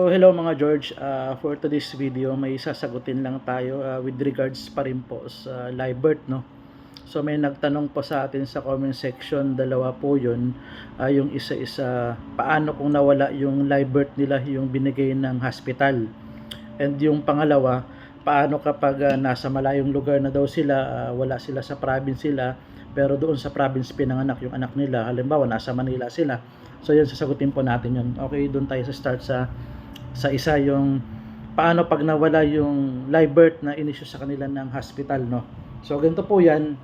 So hello mga George, uh, for today's video may sasagutin lang tayo uh, with regards pa rin po sa live birth no. So may nagtanong po sa atin sa comment section, dalawa po yun, uh, yung isa-isa, paano kung nawala yung live birth nila yung binigay ng hospital. And yung pangalawa, paano kapag uh, nasa malayong lugar na daw sila, uh, wala sila sa province sila, pero doon sa province pinanganak yung anak nila, halimbawa nasa Manila sila. So yan sasagutin po natin yun. Okay, doon tayo sa start sa sa isa yung paano pag nawala yung live birth na inisyu sa kanila ng hospital no? So ganito po yan.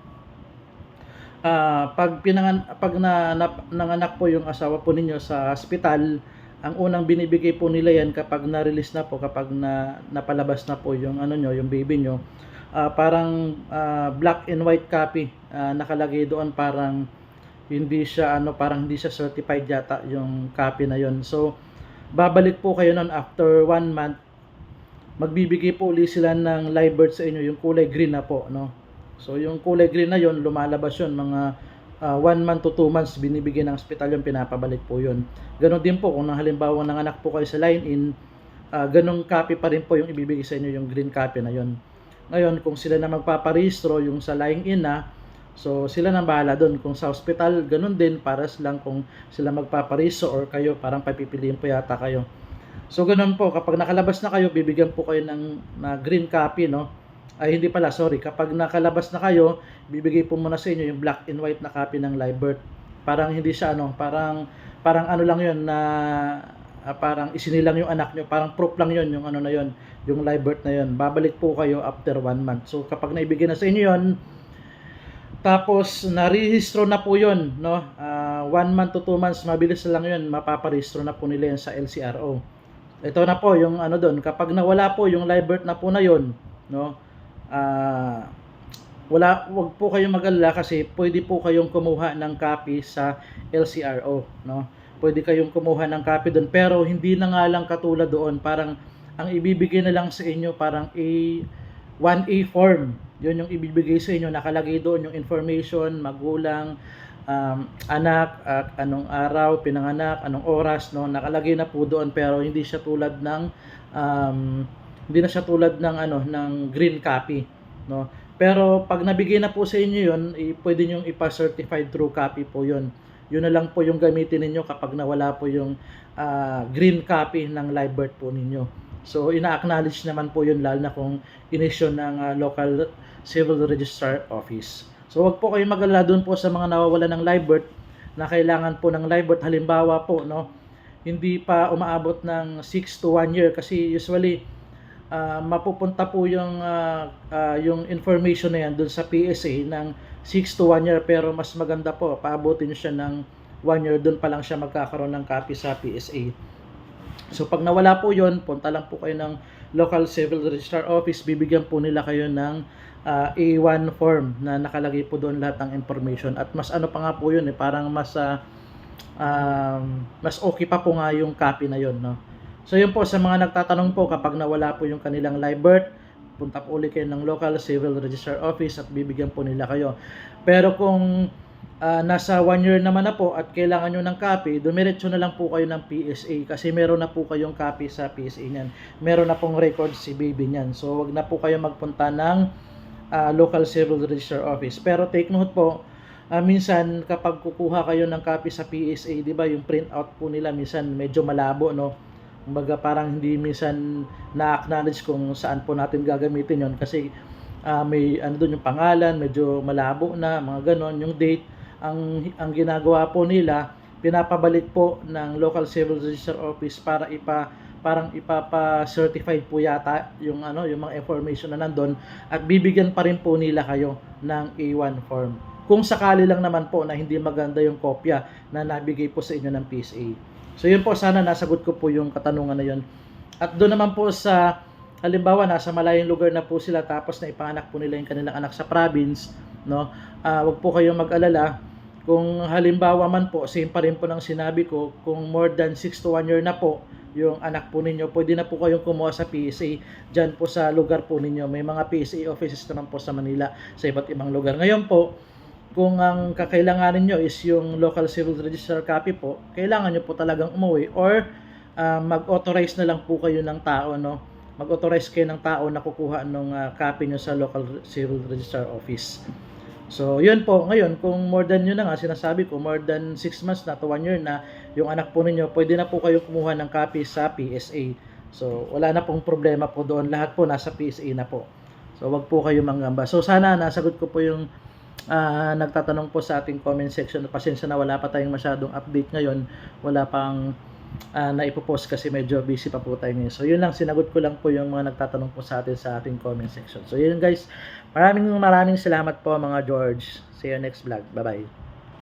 Ah, pag pinangan pag na, na, nanganak po yung asawa po ninyo sa hospital ang unang binibigay po nila yan kapag na-release na po kapag na napalabas na po yung ano nyo yung baby nyo ah, parang ah, black and white copy ah, nakalagay doon parang hindi siya ano parang hindi siya certified yata yung copy na yon so babalik po kayo nun after one month. Magbibigay po ulit sila ng live birth sa inyo yung kulay green na po no? So yung kulay green na yon lumalabas yon mga uh, one month to two months binibigay ng hospital yung pinapabalik po yon ganon din po kung halimbawa nanganak po kayo sa line in uh, ganong copy pa rin po yung ibibigay sa inyo yung green copy na yon ngayon kung sila na magpaparehistro yung sa lying in na So, sila nang bahala doon. Kung sa hospital, ganun din, para lang kung sila magpapariso or kayo, parang papipiliin po yata kayo. So, ganun po. Kapag nakalabas na kayo, bibigyan po kayo ng na green copy, no? Ay, hindi pala, sorry. Kapag nakalabas na kayo, bibigay po muna sa inyo yung black and white na copy ng live birth. Parang hindi siya, ano, parang, parang ano lang yun na ah, parang isinilang yung anak nyo, parang proof lang yun, yung ano na yun, yung live birth na yun. Babalik po kayo after one month. So, kapag naibigay na sa inyo yun, tapos, narehistro na po yun, no? Uh, one month to two months, mabilis lang yun, mapaparehistro na po nila yan sa LCRO. Ito na po, yung ano doon, kapag nawala po yung live birth na po na yun, no? Uh, wala, wag po kayong mag-alala kasi pwede po kayong kumuha ng copy sa LCRO, no? Pwede kayong kumuha ng copy doon, pero hindi na nga lang katulad doon, parang ang ibibigay na lang sa inyo parang a 1A form. Yun yung ibibigay sa inyo. Nakalagay doon yung information, magulang, um, anak, at anong araw, pinanganak, anong oras, no? Nakalagay na po doon pero hindi siya tulad ng um, hindi na siya tulad ng ano ng green copy, no? Pero pag nabigay na po sa inyo 'yon, pwede niyo ipa-certified true copy po 'yon. Yun na lang po yung gamitin ninyo kapag nawala po yung uh, green copy ng live birth po ninyo. So, ina-acknowledge naman po yun lalo na kung inisyon ng uh, local civil registrar office. So, wag po kayong magalala doon po sa mga nawawala ng live birth na kailangan po ng live birth. Halimbawa po, no, hindi pa umaabot ng 6 to 1 year kasi usually uh, mapupunta po yung uh, uh, yung information na yan doon sa PSA ng 6 to 1 year pero mas maganda po paabotin siya ng 1 year doon pa lang siya magkakaroon ng copy sa PSA. So pag nawala po yon, punta lang po kayo ng local civil registrar office, bibigyan po nila kayo ng uh, A1 form na nakalagay po doon lahat ng information. At mas ano pa nga po yun eh, parang mas uh, um, mas okay pa po nga yung copy na yon, no. So yun po sa mga nagtatanong po kapag nawala po yung kanilang live birth, punta po ulit kayo ng local civil registrar office at bibigyan po nila kayo. Pero kung uh, nasa 1 year naman na po at kailangan nyo ng copy, dumiretso na lang po kayo ng PSA kasi meron na po kayong copy sa PSA niyan. Meron na pong record si baby niyan. So wag na po kayo magpunta ng uh, local civil register office. Pero take note po, uh, minsan kapag kukuha kayo ng copy sa PSA, 'di ba, yung printout po nila minsan medyo malabo, no? Kumbaga parang hindi minsan na-acknowledge kung saan po natin gagamitin 'yon kasi uh, may ano doon yung pangalan, medyo malabo na, mga ganon, yung date ang ang ginagawa po nila pinapabalik po ng local civil register office para ipa parang ipapa-certify po yata yung ano yung mga information na nandoon at bibigyan pa rin po nila kayo ng A1 form. Kung sakali lang naman po na hindi maganda yung kopya na nabigay po sa inyo ng PSA. So yun po sana nasagot ko po yung katanungan na yun. At doon naman po sa halimbawa nasa malayong lugar na po sila tapos na ipanganak po nila yung kanilang anak sa province, no? Uh, wag po kayong mag-alala kung halimbawa man po, same pa rin po ng sinabi ko, kung more than 6 to 1 year na po, yung anak po ninyo, pwede na po kayong kumuha sa PSA dyan po sa lugar po ninyo. May mga PSA offices naman po sa Manila sa iba't ibang lugar. Ngayon po, kung ang kakailanganin nyo is yung local civil register copy po, kailangan nyo po talagang umuwi or ah, mag-authorize na lang po kayo ng tao, no? Mag-authorize kayo ng tao na kukuha ng copy nyo sa local civil registrar office. So, yun po. Ngayon, kung more than yun na nga, sinasabi ko, more than 6 months na to 1 year na, yung anak po ninyo, pwede na po kayo kumuha ng copy sa PSA. So, wala na pong problema po doon. Lahat po nasa PSA na po. So, wag po kayo manggamba. So, sana nasagot ko po yung ah, nagtatanong po sa ating comment section. Pasensya na wala pa tayong masyadong update ngayon. Wala pang ah, naipopost kasi medyo busy pa po tayo ngayon. So, yun lang. Sinagot ko lang po yung mga nagtatanong po sa atin sa ating comment section. So, yun guys. Maraming maraming salamat po mga George. See you next vlog. Bye-bye.